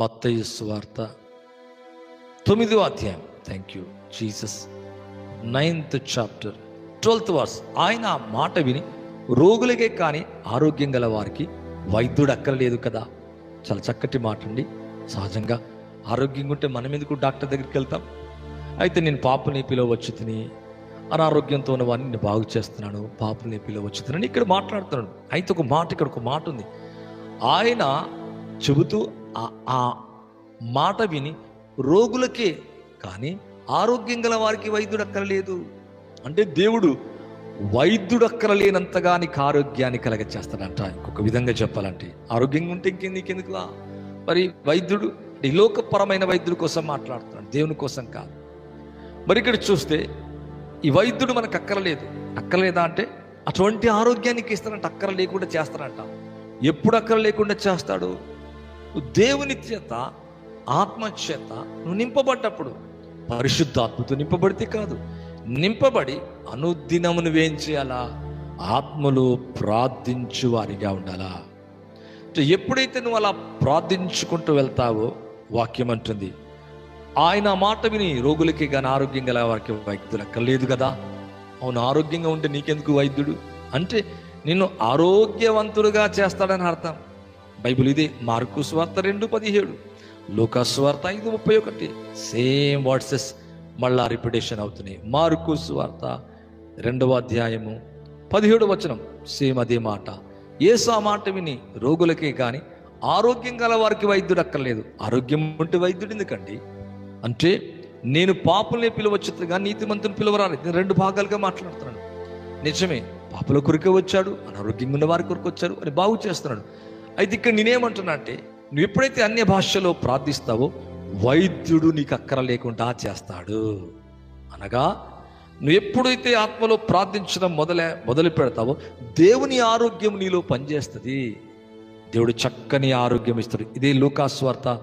మత్తయ్య సువార్త తొమ్మిదో అధ్యాయం. Thank you Jesus ninth chapter twelfth verse ఆయన ఆ మాట విని రోగులకే కానీ ఆరోగ్యం గల వారికి వైద్యుడు అక్కర్లేదు కదా. చాలా చక్కటి మాట అండి. సహజంగా ఆరోగ్యంగా ఉంటే మనం ఎందుకు డాక్టర్ దగ్గరికి వెళ్తాం? అయితే నేను పాపని పిలవచ్చు తిని అనారోగ్యంతో ఉన్న వారిని నేను బాగు చేస్తున్నాను పాపని పిలవచ్చు తినని ఇక్కడ మాట్లాడుతున్నాను అయితే ఒక మాట ఇక్కడ ఒక మాట ఉంది. ఆయన చెబుతూ ఆ- ఆ మాట విని రోగులకే కానీ ఆరోగ్యం గల వారికి వైద్యుడు అక్కరలేదు అంటే దేవుడు వైద్యుడు అక్కరలేనంతగా నీకు ఆరోగ్యాన్ని కలగ చేస్తాడంట ఇంకొక విధంగా చెప్పాలంటే ఆరోగ్యంగా ఉంటే ఇంకే నీకెందుకు మరి వైద్యుడు ఈ లోకపరమైన వైద్యుడి కోసం మాట్లాడుతున్నాడు దేవుని కోసం కాదు. మరి ఇక్కడ చూస్తే ఈ వైద్యుడు మనకు అక్కరలేదు. అక్కరలేదా అంటే అటువంటి ఆరోగ్యానికి ఇస్తానంట అక్కర లేకుండా చేస్తానంట ఎప్పుడు అక్కర లేకుండా చేస్తాడు? నువ్వు దేవుని చేత ఆత్మ చేత నువ్వు నింపబడ్డప్పుడు పరిశుద్ధాత్మతో నింపబడితే కాదు. నింపబడి అనుదినము నువ్వేం చేయాలా? ఆత్మలో ప్రార్థించు వారిగా ఉండాలా? అంటే ఎప్పుడైతే నువ్వు అలా ప్రార్థించుకుంటూ వెళ్తావో వాక్యం అంటుంది ఆయన మాట విని రోగులకి కానీ ఆరోగ్యం గల వారికి వైద్యులు అక్కర్లేదు కదా? అవును ఆరోగ్యంగా ఉంటే నీకెందుకు వైద్యుడు? అంటే నిన్ను ఆరోగ్యవంతుడుగా చేస్తాడని అర్థం. బైబిల్ ఇదే మార్కు స్వార్త రెండు పదిహేడు లూకా స్వార్త ఐదు ముప్పై ఒకటి. సేమ్ వాట్సెస్ మళ్ళా రిపిటేషన్ అవుతున్నాయి. మార్కు స్వార్త రెండవ అధ్యాయము పదిహేడు వచనం. సేమ్ అదే మాట. ఏసా మాట విని రోగులకే కానీ ఆరోగ్యం గల వారికి వైద్యుడు అక్కర్లేదు. ఆరోగ్యం ఉంటే వైద్యుడు ఎందుకండి? అంటే నేను పాపుల్ని పిలువచ్చుగా నీతిమంతుని పిలవరాలి. నేను రెండు భాగాలుగా మాట్లాడుతున్నాను. నిజమే పాపల కొరికే వచ్చాడు అనారోగ్యంగా ఉన్న వారి కొరకు వచ్చాడు అని బాగు చేస్తున్నాడు. అయితే ఇక్కడ నేనేమంటున్నా అంటే నువ్వు ఎప్పుడైతే అన్య భాషలో ప్రార్థిస్తావో వైద్యుడు నీకు అక్కర లేకుండా చేస్తాడు. అనగా నువ్వు ఎప్పుడైతే ఆత్మలో ప్రార్థించడం మొదలే మొదలు పెడతావో దేవుని ఆరోగ్యం నీలో పనిచేస్తుంది. దేవుడు చక్కని ఆరోగ్యం ఇస్తాడు. ఇదే లూకాస్వార్త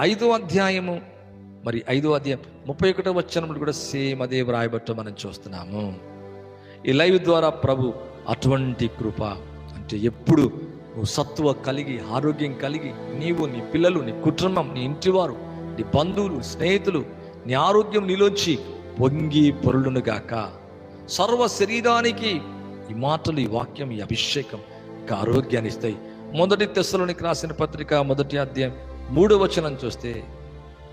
ఐదో అధ్యాయము మరి ఐదో అధ్యాయం ముప్పై ఒకటో వచ్చినప్పుడు కూడా సేమ్ అదే వ్రాయబట్టు మనం చూస్తున్నాము. ఈ లైవ్ ద్వారా ప్రభు అటువంటి కృప అంటే ఎప్పుడు నువ్వు సత్వ కలిగి ఆరోగ్యం కలిగి నీవు నీ పిల్లలు నీ కుటుంబం నీ ఇంటివారు నీ బంధువులు స్నేహితులు నీ ఆరోగ్యం నీలోంచి పొంగి పొరులును గాక. సర్వ శరీరానికి ఈ మాటలు ఈ వాక్యం ఈ అభిషేకం ఇంకా ఆరోగ్యాన్ని ఇస్తాయి. మొదటి తెస్సలోనికి రాసిన పత్రిక మొదటి అధ్యాయం మూడో వచనం చూస్తే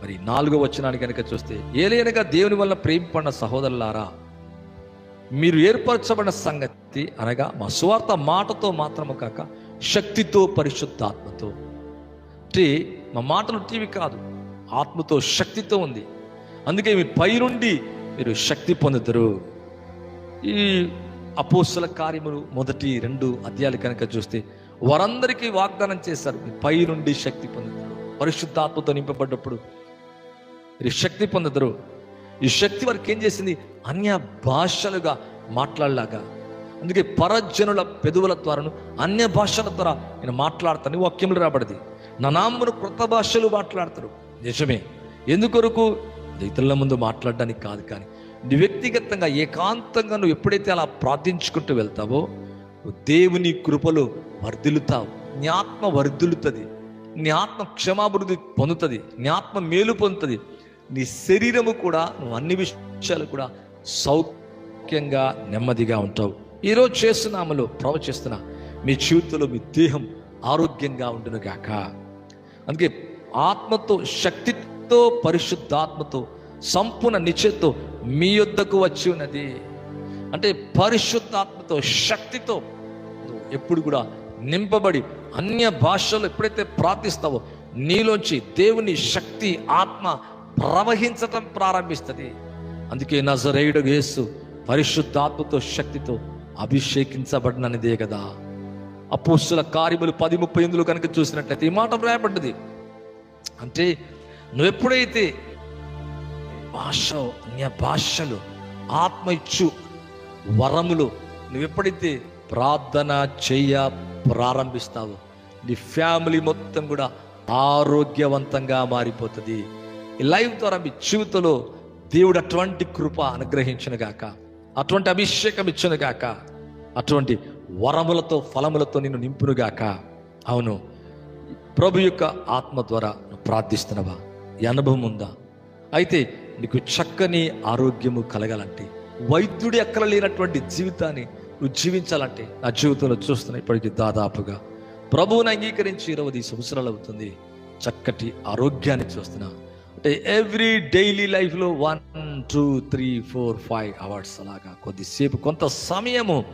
మరి నాలుగో వచనాన్ని కనుక చూస్తే ఏలైనగా దేవుని వల్ల ప్రేమపడిన సహోదరులారా మీరు ఏర్పరచబడిన సంగతి అనగా మా స్వార్థ మాటతో మాత్రము కాక శక్తితో పరిశుద్ధాత్మతో. అంటే మా మాటలు టీవీ కాదు ఆత్మతో శక్తితో ఉంది. అందుకే మీ పైనుండి మీరు శక్తి పొందుతారు. ఈ అపోస్తుల కార్యములు మొదటి రెండు అధ్యాయాలు కనుక చూస్తే వారందరికీ వాగ్దానం చేశారు మీ పై నుండి శక్తి పొందుతారు. పరిశుద్ధాత్మతో నింపబడ్డప్పుడు మీరు శక్తి పొందుతారు. ఈ శక్తి వారికి ఏం చేసింది? అన్య భాషలుగా మాట్లాడలాగా అందుకే పరజనుల పెదవుల ద్వారాను అన్య భాషల ద్వారా నేను మాట్లాడతాను. వాక్యములు రాబడింది. నా నామ్మును భాషలు మాట్లాడతారు. నిజమే. ఎందుకొరకు? ఇతరుల ముందు మాట్లాడడానికి కాదు కానీ నీ వ్యక్తిగతంగా ఏకాంతంగా నువ్వు ఎప్పుడైతే అలా ప్రార్థించుకుంటూ వెళ్తావో దేవుని కృపలో వర్ధిల్లుతావు. నీ ఆత్మ వర్ధిల్లుతుంది. నీ ఆత్మ క్షమాభివృద్ధి పొందుతుంది. నీ ఆత్మ మేలు పొందుతుంది. నీ శరీరము కూడా నువ్వు అన్ని విషయాలు కూడా సౌఖ్యంగా నెమ్మదిగా ఉంటావు. ఈరోజు చేస్తున్నాములో ప్రవచిస్తున్నా మీ జీవితంలో మీ దేహం ఆరోగ్యంగా ఉండును గాక. అందుకే ఆత్మతో శక్తితో పరిశుద్ధాత్మతో సంపూర్ణ నిశ్చయతో మీ యొద్దకు వచ్చి ఉన్నది. అంటే పరిశుద్ధాత్మతో శక్తితో ఎప్పుడు కూడా నింపబడి అన్య భాషలు ఎప్పుడైతే ప్రార్థిస్తావో నీలోంచి దేవుని శక్తి ఆత్మ ప్రవహించటం ప్రారంభిస్తుంది. అందుకే నజరేయుడు యేసు పరిశుద్ధాత్మతో శక్తితో అభిషేకించబడినదే కదా. అపోస్తుల కార్యములు పది ముప్పై ఎనిమిదిలో కనుక చూసినట్లయితే ఈ మాట వ్రాయబడ్డది. అంటే నువ్వు ఎప్పుడైతే భాష అన్య భాషలు ఆత్మ ఇచ్చు వరములు నువ్వు ఎప్పుడైతే ప్రార్థన చెయ్య ప్రారంభిస్తావో నీ ఫ్యామిలీ మొత్తం కూడా ఆరోగ్యవంతంగా మారిపోతుంది. ఈ లైవ్ ద్వారా మీ జీవితంలో దేవుడు అటువంటి కృప అనుగ్రహించిన గాక అటువంటి అభిషేకం ఇచ్చును గాక. అటువంటి వరములతో ఫలములతో నిన్ను నింపును గాక. అవును ప్రభు యొక్క ఆత్మ ద్వారా నువ్వు ప్రార్థిస్తున్నావా? ఈ అనుభవం ఉందా? అయితే నీకు చక్కని ఆరోగ్యము కలగాలంటే వైద్యుడి ఎక్కడ లేనటువంటి జీవితాన్ని నువ్వు జీవించాలంటే నా జీవితంలో చూస్తున్న ఇప్పటికీ దాదాపుగా ప్రభువుని అంగీకరించి ఇరవై సంవత్సరాలు అవుతుంది. చక్కటి ఆరోగ్యాన్ని చూస్తున్నా. ఎవ్రీ డైలీ లైఫ్లో one two three four five hours అలాగా కొద్దిసేపు కొంత సమయము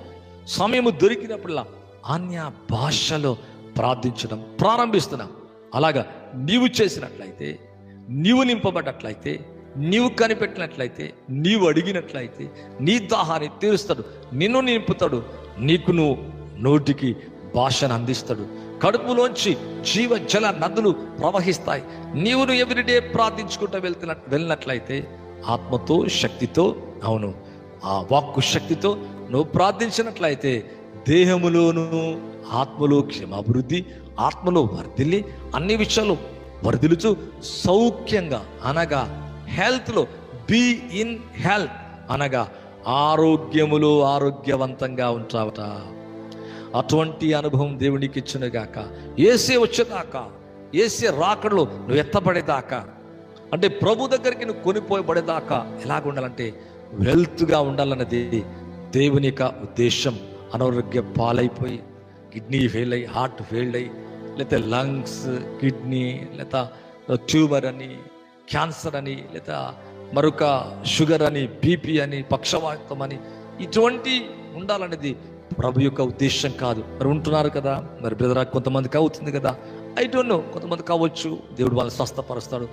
సమయము దొరికినప్పుడల్లా అన్య భాషలో ప్రార్థించడం ప్రారంభిస్తున్నాం. అలాగా నీవు చేసినట్లయితే నీవు నింపబడ్డట్లయితే నీవు కనిపెట్టినట్లయితే నీవు అడిగినట్లయితే నీ దాహాన్ని తీరుస్తాడు నిన్ను నింపుతాడు నీకు నువ్వు నోటికి భాషను అందిస్తాడు. కడుపులోంచి జీవ జల నదులు ప్రవహిస్తాయి. నీవును ఎవ్రీడే ప్రార్థించుకుంటూ వెళ్తున్న వెళ్ళినట్లయితే ఆత్మతో శక్తితో అవును ఆ వాక్కు శక్తితో నువ్వు ప్రార్థించినట్లయితే దేహములోను ఆత్మలో క్షమాభివృద్ధి ఆత్మలో వర్ధిల్లి అన్ని విషయాలు వర్ధిలుచు సౌఖ్యంగా అనగా హెల్త్లో బీ ఇన్ హెల్త్ అనగా ఆరోగ్యములో ఆరోగ్యవంతంగా ఉంటావట. అటువంటి అనుభవం దేవునికి ఇచ్చునుగాక. ఏసే వచ్చేదాకా ఏసే రాకడలో నువ్వు ఎత్తబడేదాకా. అంటే ప్రభు దగ్గరికి నువ్వు కొనిపోయబడేదాకా ఎలాగ ఉండాలంటే వెల్త్గా ఉండాలన్నది దేవుని యొక్క ఉద్దేశం. అనారోగ్య పాలైపోయి కిడ్నీ ఫెయిల్ అయ్యి హార్ట్ ఫెయిల్ అయ్యి లేకపోతే లంగ్స్ కిడ్నీ లేదా ట్యూమర్ అని క్యాన్సర్ అని లేదా మరొక షుగర్ అని బీపీ అని పక్షవాతం అని ఇటువంటి ఉండాలనేది ప్రభు యొక్క ఉద్దేశం కాదు. మరి ఉంటున్నారు కదా. మరి బ్రదరా కొంతమందికి అవుతుంది కదా. ఐ డోంట్ నో కొంతమంది కావచ్చు దేవుడు వాళ్ళని స్వస్థపరుస్తాడు.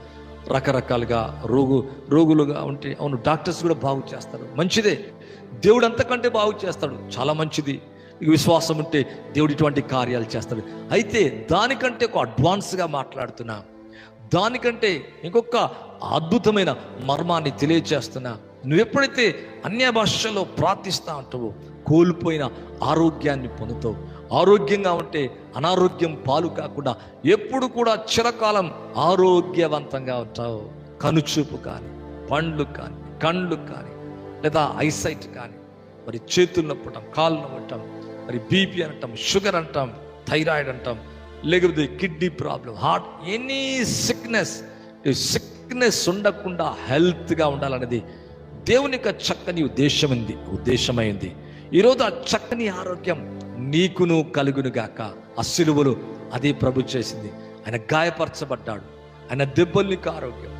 రకరకాలుగా రోగు రోగులుగా ఉంటే అవును డాక్టర్స్ కూడా బాగు చేస్తారు. మంచిదే. దేవుడు అంతకంటే బాగు చేస్తాడు. చాలా మంచిది. నీకు విశ్వాసం ఉంటే దేవుడు ఇటువంటి కార్యాలు చేస్తాడు. అయితే దానికంటే ఒక అడ్వాన్స్గా మాట్లాడుతున్నా. దానికంటే ఇంకొక అద్భుతమైన మర్మాన్ని తెలియచేస్తున్నా. నువ్వు ఎప్పుడైతే అన్య భాషలో ప్రార్థిస్తా అంటావో కోల్పోయిన ఆరోగ్యాన్ని పొందుతావు. ఆరోగ్యంగా ఉంటే అనారోగ్యం పాలు కాకుండా ఎప్పుడు కూడా చిరకాలం ఆరోగ్యవంతంగా ఉంటావు. కనుచూపు కానీ పండ్లు కానీ కండ్లు కానీ లేదా ఐసైట్ కానీ మరి చేతులు నొప్పటం కాళ్ళు నొప్పటం మరి బీపీ అంటాం షుగర్ అంటాం థైరాయిడ్ అంటాం లేకపోతే kidney problem heart any sickness sickness ఉండకుండా హెల్త్గా ఉండాలనేది దేవుని యొక్క చక్కని ఉద్దేశం ఉంది ఉద్దేశమైంది ఈరోజు ఆ చక్కని ఆరోగ్యం నీకును కలుగును గాక. ఆ సిలువలు అదే ప్రభు చేసింది. ఆయన గాయపరచబడ్డాడు. ఆయన దెబ్బలు ఆరోగ్యం.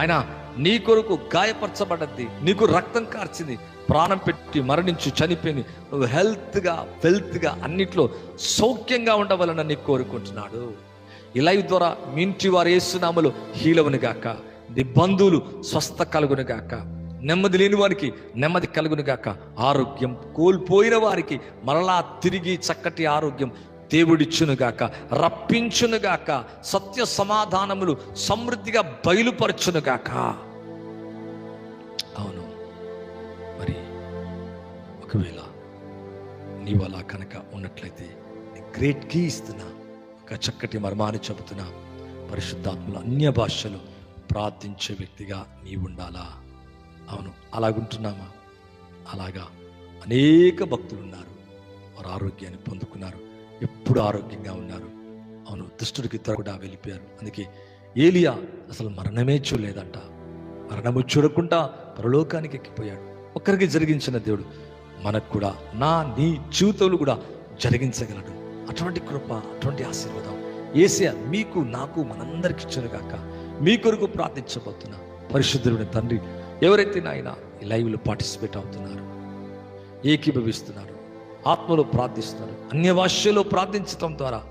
ఆయన నీ కొరకు గాయపరచబడ్డది. నీకు రక్తం కార్చింది. ప్రాణం పెట్టి మరణించి చనిపోయింది. నువ్వు హెల్త్గా వెల్త్గా అన్నిట్లో సౌఖ్యంగా ఉండవాలని నీకు కోరుకుంటున్నాడు. ఈ లైవ్ ద్వారా మీ ఇంటి వారు వేస్తున్నాములు హీలవును గాక. నీ బంధువులు స్వస్థ కలుగును గాక. నెమ్మది లేని వారికి నెమ్మది కలుగును గాక. ఆరోగ్యం కోల్పోయిన వారికి మరలా తిరిగి చక్కటి ఆరోగ్యం దేవుడిచ్చునుగాక రప్పించునుగాక సత్య సమాధానములు సమృద్ధిగా బయలుపరచునుగాక అవును. మరి ఒకవేళ నీవు అలా కనుక ఉన్నట్లయితే గ్రేట్ కీ ఇస్తున్నా. ఒక చక్కటి మర్మాన్ని చెబుతున్నా. పరిశుద్ధాత్మలు అన్య భాషలు ప్రార్థించే వ్యక్తిగా నీవుండాలా ఉండాలా? అవును అలాగుంటున్నామా? అలాగా. అనేక భక్తులు ఉన్నారు వారు ఆరోగ్యాన్ని పొందుకున్నారు. ఎప్పుడు ఆరోగ్యంగా ఉన్నారు. అవును దుష్టుడికి త్వర కూడా వెళ్ళిపోయారు. అందుకే ఏలియా అసలు మరణమే చూడలేదంట. మరణము చూడకుండా పరలోకానికి ఎక్కిపోయాడు. ఒక్కరికి జరిగించిన దేవుడు మనకు కూడా నా నీ జీవితంలో కూడా జరిగించగలడు. అటువంటి కృప అటువంటి ఆశీర్వాదం ఏసే మీకు నాకు మనందరికి ఇచ్చునుగాక మీ కొరకు ప్రార్థించబోతున్నా. పరిశుద్ధుడిని తండ్రి ఎవరైతే నాయన ఈ లైవ్లో పార్టిసిపేట్ అవుతున్నారు ఏకీభవిస్తున్నారు ఆత్మలో ప్రార్థిస్తున్నారు అన్య భాషలో ప్రార్థించటం ద్వారా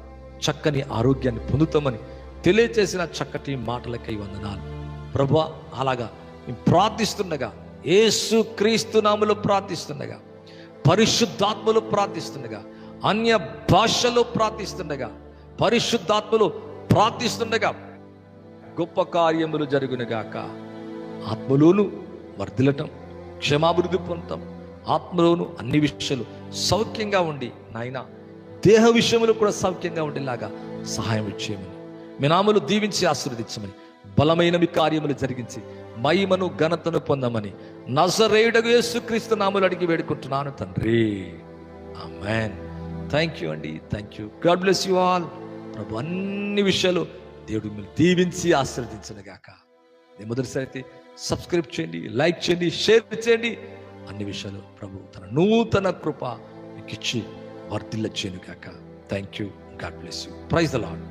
చక్కని ఆరోగ్యాన్ని పొందుతామని తెలియచేసిన చక్కటి మాటలకై వందనాలు. ప్రభు అలాగా మేము ప్రార్థిస్తుండగా ఏసు క్రీస్తు నామలో ప్రార్థిస్తుండగా పరిశుద్ధాత్మలు ప్రార్థిస్తుండగా అన్య భాషలో ప్రార్థిస్తుండగా పరిశుద్ధాత్మలో ప్రార్థిస్తుండగా గొప్ప కార్యములు జరుగునుగాక. ఆత్మలోను వర్ధిల్లటం క్షమాభివృద్ధి పొందటం ఆత్మలోను అన్ని విషయాలు సౌఖ్యంగా ఉండి నాయన దేహ విషయంలో కూడా సౌఖ్యంగా ఉండేలాగా సహాయం చేయమని మీ నామలు దీవించి ఆశీర్వదించమని బలమైన మీ కార్యములు జరిగించి మహిమను ఘనతను పొందమని నజరేయుడగు యేసుక్రీస్తు నామలు అడిగి వేడుకుంటున్నాను తండ్రి. ఆమెన్. థ్యాంక్ యూ అండి. Thank you God bless you all ప్రభు అన్ని విషయాలు దేవుడు మిమ్మల్ని దీవించి ఆశీర్వదించను గాక మొదటిసారి అయితే సబ్స్క్రైబ్ చేయండి లైక్ చేయండి షేర్ చేయండి. అన్ని విషయాలు ప్రభు తన నూతన కృప మీకు ఇచ్చి వర్ధిల్ల చేయను కాక thank you God bless you praise the Lord